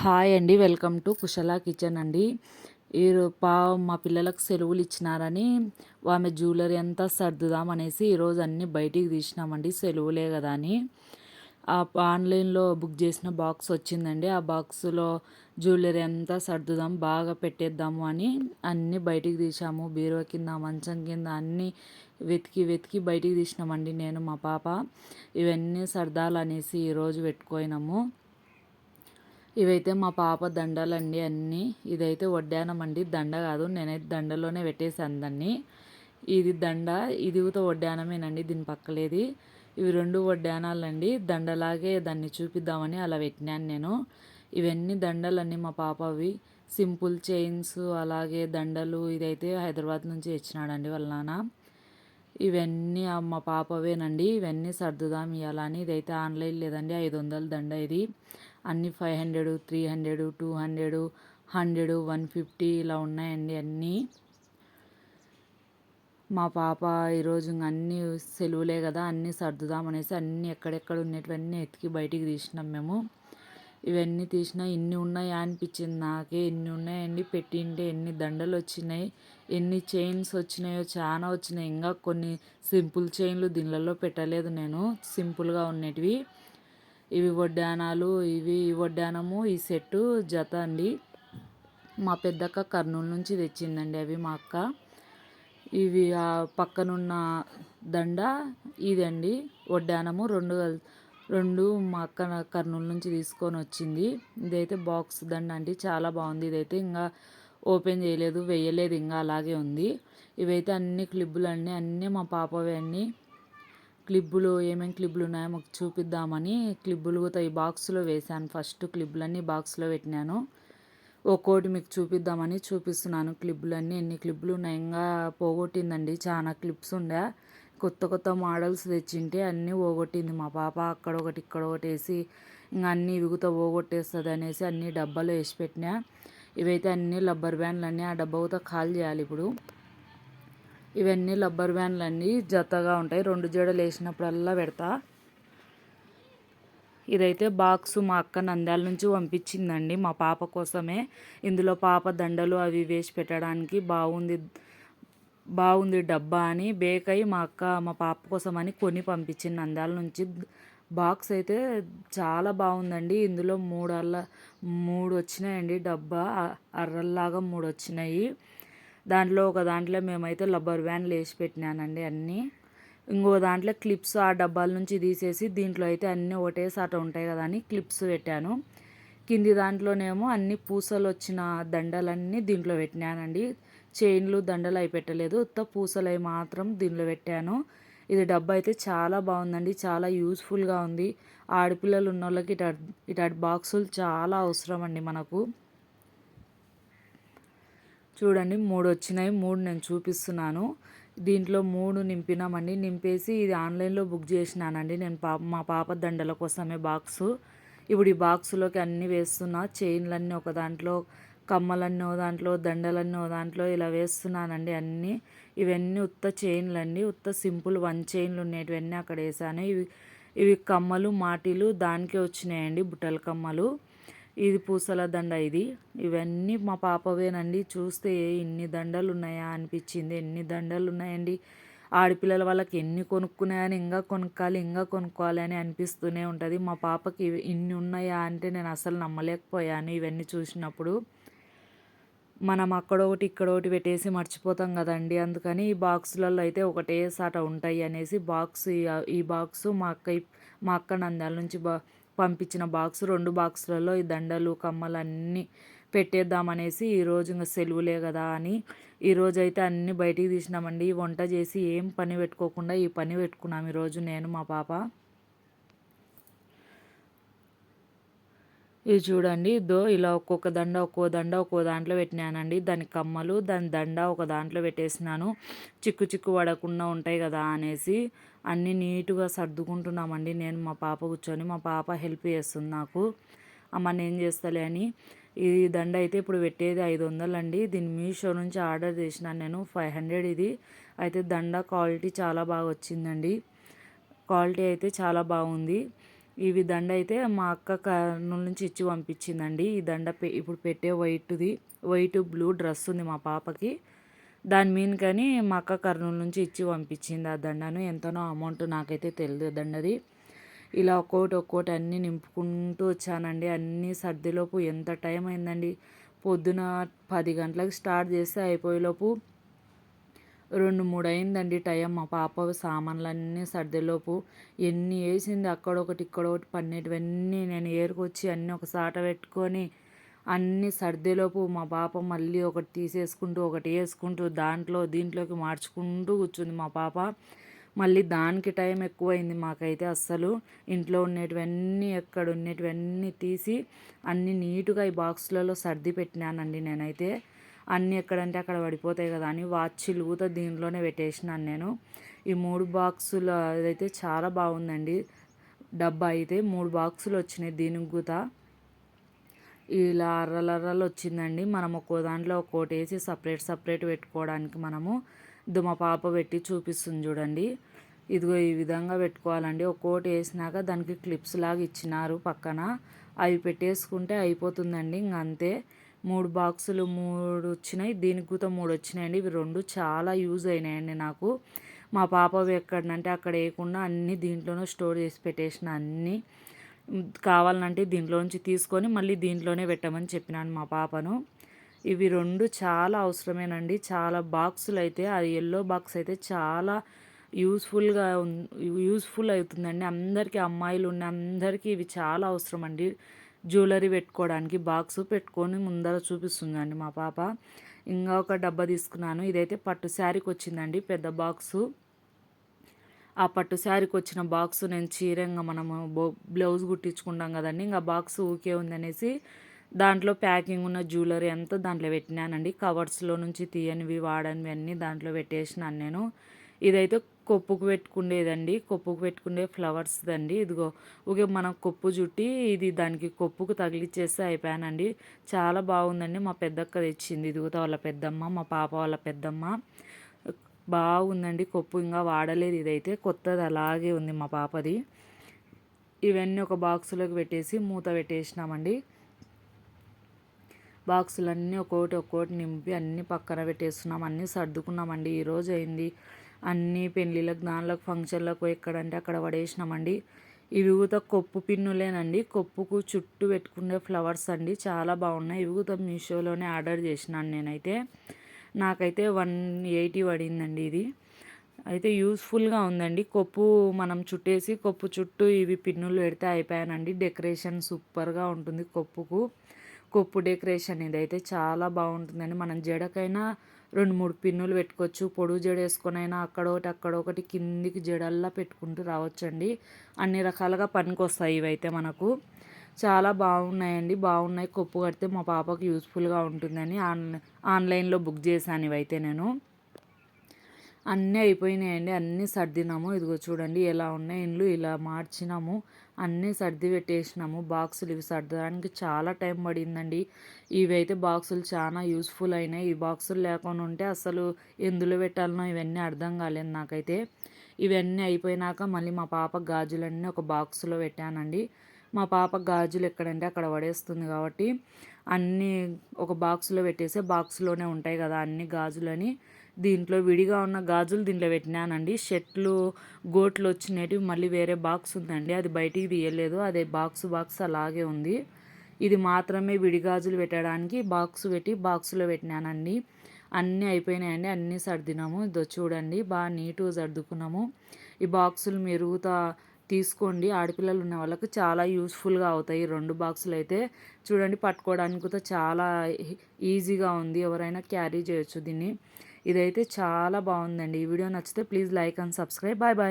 Hi అండి welcome to Kushala kitchen అండి. ఈ పా మా పిల్లలకు సెలవులు ఇచ్చినారని ఆమె జ్యువెలరీ అంతా సర్దుదాం అనేసి ఈరోజు అన్నీ బయటికి తీసినామండి సెలవులే కదా అని. ఆన్లైన్లో బుక్ చేసిన బాక్స్ వచ్చిందండి ఆ బాక్స్లో జ్యువెలరీ అంతా సర్దుదాం బాగా పెట్టేద్దాము అని అన్నీ బయటికి తీసాము బీరువా కింద మంచం కింద అన్నీ వెతికి వెతికి బయటికి తీసినామండి నేను మా పాప. ఇవన్నీ సర్దాలనేసి ఈరోజు పెట్టుకోయినాము. ఇవైతే మా పాప దండలండి అన్నీ. ఇదైతే వడ్డానమండి దండ కాదు నేనైతే దండలోనే పెట్టేసాను దాన్ని. ఇది దండ ఇది కూడా వడ్డానమేనండి దీని పక్కలేది. ఇవి రెండు వడ్డానాలండి. దండలాగే దాన్ని చూపిద్దామని అలా పెట్టినాను నేను. ఇవన్నీ దండలన్నీ మా పాపవి సింపుల్ చైన్స్ అలాగే దండలు ఇదైతే హైదరాబాద్ నుంచి ఇచ్చినాడండి వాళ్ళ నాన్న. ఇవన్నీ మా పాపవేనండి. ఇవన్నీ సర్దుదాం ఇవ్వాలని ఇదైతే ఆన్లైన్ లేదండి ఐదు వందల దండ ఇది. అన్నీ five hundred three hundred two hundred hundred one fifty ఇలా ఉన్నాయండి అన్నీ. మా పాప ఈరోజు అన్నీ సెలవులే కదా అన్నీ సర్దుదామనేసి అన్నీ ఎక్కడెక్కడ ఉన్నటువన్నీ ఎతికి బయటికి తీసినాం మేము. ఇవన్నీ తీసినా ఇన్ని ఉన్నాయా అనిపించింది నాకే. ఎన్ని ఉన్నాయండి పెట్టింటే ఎన్ని దండలు వచ్చినాయి ఎన్ని చైన్స్ వచ్చినాయో చాలా వచ్చినాయి. ఇంకా కొన్ని సింపుల్ చైన్లు దీనిలలో పెట్టలేదు నేను. సింపుల్గా ఉన్నటివి ఇవి వడ్డానాలు ఇవి వడ్డానము ఈ సెట్టు జత అండి. మా పెద్దక్క కర్నూలు నుంచి తెచ్చిందండి అవి మా అక్క. ఇవి ఆ పక్కనున్న దండ ఇదండి వడ్డానము. రెండు రెండు మా అక్క కర్నూలు నుంచి తీసుకొని వచ్చింది. ఇదైతే బాక్స్ దండ అండి చాలా బాగుంది. ఇదైతే ఇంకా ఓపెన్ చేయలేదు వేయలేదు ఇంకా అలాగే ఉంది. ఇవైతే అన్ని క్లిబ్బులు అన్నీ అన్నీ మా పాపవి అన్నీ క్లిబ్బులు ఏమేమి క్లిబ్బులు ఉన్నాయో మాకు చూపిద్దామని క్లిబ్బులు కూడా ఈ బాక్స్లో వేశాను. ఫస్ట్ క్లిబ్బులన్నీ బాక్స్లో పెట్టినాను. ఒక్కోటి మీకు చూపిద్దామని చూపిస్తున్నాను. క్లిబ్బులన్నీ ఎన్ని క్లిబ్బులు ఉన్నాయి? ఇంకా పోగొట్టిందండి. చాలా క్లిప్స్ ఉండే. కొత్త కొత్త మోడల్స్ తెచ్చింటే అన్నీ పోగొట్టింది మా పాప. అక్కడ ఒకటి ఇక్కడ ఒకటి వేసి ఇంకా అన్నీ ఇవిగుతో పోగొట్టేస్తుంది అనేసి అన్నీ డబ్బాలో వేసి పెట్టినా. ఇవైతే అన్నీ రబ్బర్ బ్యాండ్లు అన్నీ ఆ డబ్బాతో కాల్ చేయాలి ఇప్పుడు. ఇవన్నీ రబ్బర్ బ్యాండ్లు అన్నీ జతగా ఉంటాయి. రెండు జడలు వేసినప్పుడల్లా పెడతా. ఇదైతే బాక్స్ మా అక్క నంద్యాల నుంచి పంపించిందండి మా పాప కోసమే. ఇందులో పాప దండలు అవి వేసి పెట్టడానికి బాగుంది బాగుంది డబ్బా అని బేకై మా అక్క మా పాప కోసం అని కొని పంపించింది నంద్యాల నుంచి. బాక్స్ అయితే చాలా బాగుందండి. ఇందులో మూడు అల్ల మూడు వచ్చినాయండి డబ్బా. అర్రల్లాగా మూడు వచ్చినాయి దాంట్లో ఒక దాంట్లో మేమైతే రబ్బర్ బ్యాండ్లు వేసి పెట్టినానండి అన్నీ. ఇంకో దాంట్లో క్లిప్స్ ఆ డబ్బాల నుంచి తీసేసి దీంట్లో అయితే అన్నీ ఒకటేసాట ఉంటాయి కదా అని క్లిప్స్ పెట్టాను. కింది దాంట్లోనేమో అన్ని పూసలు వచ్చిన దండలన్నీ దీంట్లో పెట్టినానండి. చైన్లు దండలు అవి పెట్టలేదు. ఉత్త పూసలు అవి మాత్రం దీనిలో పెట్టాను. ఇది డబ్బా అయితే చాలా బాగుందండి. చాలా యూస్ఫుల్గా ఉంది. ఆడపిల్లలు ఉన్న వాళ్ళకి ఇటు ఇటు బాక్సులు చాలా అవసరం అండి మనకు. చూడండి మూడు వచ్చినాయి మూడు నేను చూపిస్తున్నాను. దీంట్లో మూడు నింపినామండి. నింపేసి ఇది ఆన్లైన్లో బుక్ చేసినానండి. నేను పాప మా పాప దండల కోసమే బాక్సు. ఇప్పుడు ఈ బాక్సులోకి అన్నీ వేస్తున్నా. చైన్లన్నీ ఒక దాంట్లో కమ్మలన్నీ ఓ దాంట్లో దండలన్నీ ఓ దాంట్లో ఇలా వేస్తున్నానండి అన్నీ. ఇవన్నీ ఉత్త చైన్లు అండి ఉత్త సింపుల్ వన్ చైన్లు ఉండేటివన్నీ అక్కడ వేసాను. ఇవి ఇవి కమ్మలు మాటీలు దానికే వచ్చినాయండి బుట్టల కమ్మలు. ఇది పూసల దండ ఇది. ఇవన్నీ మా పాపవేనండి. చూస్తే ఇన్ని దండలు ఉన్నాయా అనిపించింది. ఎన్ని దండలు ఉన్నాయండి ఆడపిల్లల వాళ్ళకి ఎన్ని కొనుక్కున్నాయని ఇంకా కొనుక్కోవాలి ఇంకా కొనుక్కోవాలి అని అనిపిస్తూనే ఉంటుంది. మా పాపకి ఇన్ని ఉన్నాయా అంటే నేను అసలు నమ్మలేకపోయాను ఇవన్నీ చూసినప్పుడు. మనం అక్కడ ఒకటి ఇక్కడ ఒకటి పెట్టేసి మర్చిపోతాం కదండి. అందుకని ఈ బాక్సులలో అయితే ఒకటే సాట ఉంటాయి అనేసి బాక్స్ ఈ బాక్సు మా అక్క మా అక్క నంద్యాల నుంచి బా పంపించిన బాక్స్ రెండు బాక్సులలో ఈ దండలు కమ్మలు అన్నీ పెట్టేద్దామనేసి ఈరోజు ఇంకా సెలవులే కదా అని ఈరోజు అయితే అన్నీ బయటికి తీసినామండి. వంట చేసి ఏం పని పెట్టుకోకుండా ఈ పని పెట్టుకున్నాం ఈరోజు నేను మా పాప. ఇది చూడండి దో ఇలా ఒక్కొక్క దండ ఒక్కో దండ ఒక్కో దాంట్లో పెట్టినానండి. దాని కమ్మలు దాని దండ ఒక దాంట్లో పెట్టేసినాను. చిక్కు చిక్కు పడకుండా ఉంటాయి కదా అనేసి అన్నీ నీట్గా సర్దుకుంటున్నామండి. నేను మా పాప కూర్చొని మా పాప హెల్ప్ చేస్తుంది నాకు. అమ్మ నేను చేస్తలే అని. ఈ దండ అయితే ఇప్పుడు పెట్టేది ఐదు వందలు అండి దీన్ని మీషో నుంచి ఆర్డర్ చేసినాను నేను ఫైవ్ హండ్రెడ్ ఇది. అయితే దండ క్వాలిటీ చాలా బాగా వచ్చిందండి. క్వాలిటీ అయితే చాలా బాగుంది. ఇవి దండ అయితే మా అక్క కర్నూలు నుంచి ఇచ్చి పంపించిందండి. ఈ దండ ఇప్పుడు పెట్టే వైట్ది వైట్ బ్లూ డ్రెస్ ఉంది మా పాపకి. దాని మీన్ కానీ మా అక్క కర్నూలు నుంచి ఇచ్చి పంపించింది ఆ దండను. ఎంతనో అమౌంట్ నాకైతే తెలియదు దండది. ఇలా ఒక్కోటి ఒక్కోటి అన్నీ నింపుకుంటూ వచ్చానండి. అన్నీ సర్దిలోపు ఎంత టైం అయిందండి? పొద్దున పది గంటలకు స్టార్ట్ చేస్తే అయిపోయేలోపు రెండు మూడు అయిందండి టైం మా పాప సామాన్లన్నీ సర్దిలోపు ఎన్ని వేసింది అక్కడొకటి ఇక్కడొకటి పన్నెటివన్నీ నేను ఏరుకొచ్చి అన్నీ ఒక సాట పెట్టుకొని అన్నీ సర్దేలోపు మా పాప మళ్ళీ ఒకటి తీసేసుకుంటూ ఒకటి వేసుకుంటూ దాంట్లో దీంట్లోకి మార్చుకుంటూ కూర్చుంది మా పాప. మళ్ళీ దానికి టైం ఎక్కువైంది మాకైతే అస్సలు. ఇంట్లో ఉండేటివన్నీ ఎక్కడ ఉండేటివన్నీ తీసి అన్ని నీట్గా ఈ బాక్స్లలో సర్ది పెట్టినానండి నేనైతే. అన్నీ ఎక్కడంటే అక్కడ పడిపోతాయి కదా అని వాచ్ కూడా దీంట్లోనే పెట్టేసినాను నేను. ఈ మూడు బాక్సులు అదైతే చాలా బాగుందండి. డబ్బా అయితే మూడు బాక్సులు వచ్చినాయి దీనికి కూడా. ఇలా అర్రలు అర్రలు వచ్చిందండి మనం ఒక్కో దాంట్లో ఒక్కోటి వేసి సపరేట్ సపరేట్ పెట్టుకోవడానికి మనము దుమ పాప పెట్టి చూపిస్తుంది చూడండి. ఇదిగో ఈ విధంగా పెట్టుకోవాలండి. ఒక్కోటి వేసినాక దానికి క్లిప్స్ లాగా ఇచ్చినారు పక్కన. అవి పెట్టేసుకుంటే అయిపోతుందండి. ఇంక అంతే. మూడు బాక్సులు మూడు వచ్చినాయి. దీనికి కూడా మూడు వచ్చినాయండి. ఇవి రెండు చాలా యూజ్ అయినాయండి నాకు. మా పాప ఎక్కడనంటే అక్కడ వేయకుండా అన్నీ దీంట్లోనే స్టోర్ చేసి పెట్టేసిన అన్నీ. కావాలంటే దీంట్లోంచి తీసుకొని మళ్ళీ దీంట్లోనే పెట్టమని చెప్పినాను మా పాపను. ఇవి రెండు చాలా అవసరమేనండి. చాలా బాక్సులు అయితే ఆ ఎల్లో బాక్స్ అయితే చాలా యూస్ఫుల్గా యూస్ఫుల్ అవుతుందండి. అందరికీ అమ్మాయిలు ఉన్న అందరికీ ఇవి చాలా అవసరం అండి జ్యువెలరీ పెట్టుకోవడానికి బాక్స్ పెట్టుకొని ముందర చూపిస్తుందండి మా పాప. ఇంకా ఒక డబ్బా తీసుకున్నాను. ఇదైతే పట్టు శారీకి వచ్చిందండి పెద్ద బాక్సు. ఆ పట్టు శారీకి వచ్చిన బాక్స్ నేను చీరంగా మనము బ్లౌజ్ కుట్టించుకుంటాం కదండి. ఇంకా బాక్స్ ఊకే ఉందనేసి దాంట్లో ప్యాకింగ్ ఉన్న జ్యువెలరీ అంతా దాంట్లో పెట్టినానండి. కవర్స్లో నుంచి తీయనివి వాడనివి అన్నీ దాంట్లో పెట్టేసినాను నేను. ఇదైతే కొప్పుకు పెట్టుకునేదండి కొప్పుకు పెట్టుకునే ఫ్లవర్స్ అండి ఇదిగో ఓకే మనం కొప్పు చుట్టి ఇది దానికి కొప్పుకు తగిలిచ్చేస్తే అయిపోయానండి. చాలా బాగుందండి. మా పెద్దక్క తెచ్చింది. ఇదిగుతా వాళ్ళ పెద్దమ్మ మా పాప వాళ్ళ పెద్దమ్మ. బాగుందండి. కొప్పు ఇంకా వాడలేదు ఇదైతే. కొత్తది అలాగే ఉంది మా పాపది. ఇవన్నీ ఒక బాక్సులోకి పెట్టేసి మూత పెట్టేసినామండి. బాక్సులన్నీ ఒక్కోటి ఒక్కోటి నింపి అన్నీ పక్కన పెట్టేస్తున్నాం. అన్నీ సర్దుకున్నామండి. ఈరోజు అయింది. అన్ని పెళ్ళిళ్ళకి దానిలోకి ఫంక్షన్లకు ఎక్కడంటే అక్కడ పడేసినామండి. ఇవి కూడా కొప్పు పిన్నులేనండి. కొప్పుకు చుట్టూ పెట్టుకునే ఫ్లవర్స్ అండి. చాలా బాగున్నాయి. ఇవి కూడా మీషోలోనే ఆర్డర్ చేసినాను నేనైతే. నాకైతే వన్ ఎయిటీ పడిందండి ఇది. అయితే యూస్ఫుల్గా ఉందండి. కొప్పు మనం చుట్టేసి కొప్పు చుట్టూ ఇవి పిన్నులు పెడితే అయిపోయానండి. డెకరేషన్ సూపర్గా ఉంటుంది కొప్పుకు. కొప్పు డెకరేషన్ ఇదైతే చాలా బాగుంటుందండి. మనం జడకైనా రెండు మూడు పిన్నులు పెట్టుకోవచ్చు. పొడుగు జడ వేసుకొని అయినా అక్కడొకటి అక్కడొకటి కిందికి జడల్లా పెట్టుకుంటూ రావచ్చండి. అన్ని రకాలుగా పనికొస్తాయి ఇవైతే మనకు. చాలా బాగున్నాయండి. బాగున్నాయి. కొప్పు కడితే మా పాపకు యూస్ఫుల్గా ఉంటుందని ఆన్ ఆన్లైన్లో బుక్ చేశాను ఇవైతే నేను. అన్నీ అయిపోయినాయండి. అన్నీ సర్దినాము. ఇదిగో చూడండి ఎలా ఉన్నాయి. ఇండ్లు ఇలా మార్చినాము. అన్నీ సర్ది పెట్టేసినాము. బాక్సులు ఇవి సర్దడానికి చాలా టైం పడిందండి. ఇవైతే బాక్సులు చాలా యూస్ఫుల్ అయినాయి. ఈ బాక్సులు లేకుండా ఉంటే అసలు ఎందులో పెట్టాలనో ఇవన్నీ అర్థం కాలేదు నాకైతే. ఇవన్నీ అయిపోయినాక మళ్ళీ మా పాప గాజులన్నీ ఒక బాక్సులో పెట్టానండి. మా పాప గాజులు ఎక్కడంటే అక్కడ పడేస్తుంది కాబట్టి అన్నీ ఒక బాక్స్లో పెట్టేసి బాక్స్లోనే ఉంటాయి కదా అన్ని గాజులని. దీంట్లో విడిగా ఉన్న గాజులు దీంట్లో పెట్టినానండి. షర్ట్లు గోట్లు వచ్చినవి మళ్ళీ వేరే బాక్స్ ఉందండి. అది బయటికి తీయలేదు. అదే బాక్స్ బాక్స్ అలాగే ఉంది. ఇది మాత్రమే విడి గాజులు పెట్టడానికి బాక్స్ పెట్టి బాక్స్లో పెట్టినానండి. అన్నీ అయిపోయినాయండి. అన్నీ సర్దినాము. ఇదో చూడండి బాగా నీట్గా సర్దుకున్నాము. ఈ బాక్సులు మెరుగుతా తీసుకోండి. ఆడపిల్లలు ఉన్న వాళ్ళకి చాలా యూస్ఫుల్గా అవుతాయి. రెండు బాక్సులు అయితే చూడండి పట్టుకోవడానికి కూడా చాలా ఈజీగా ఉంది. ఎవరైనా క్యారీ చేయొచ్చు దీన్ని. ఇదైతే చాలా బాగుందండి. ఈ వీడియో నచ్చితే please like and subscribe. Bye bye.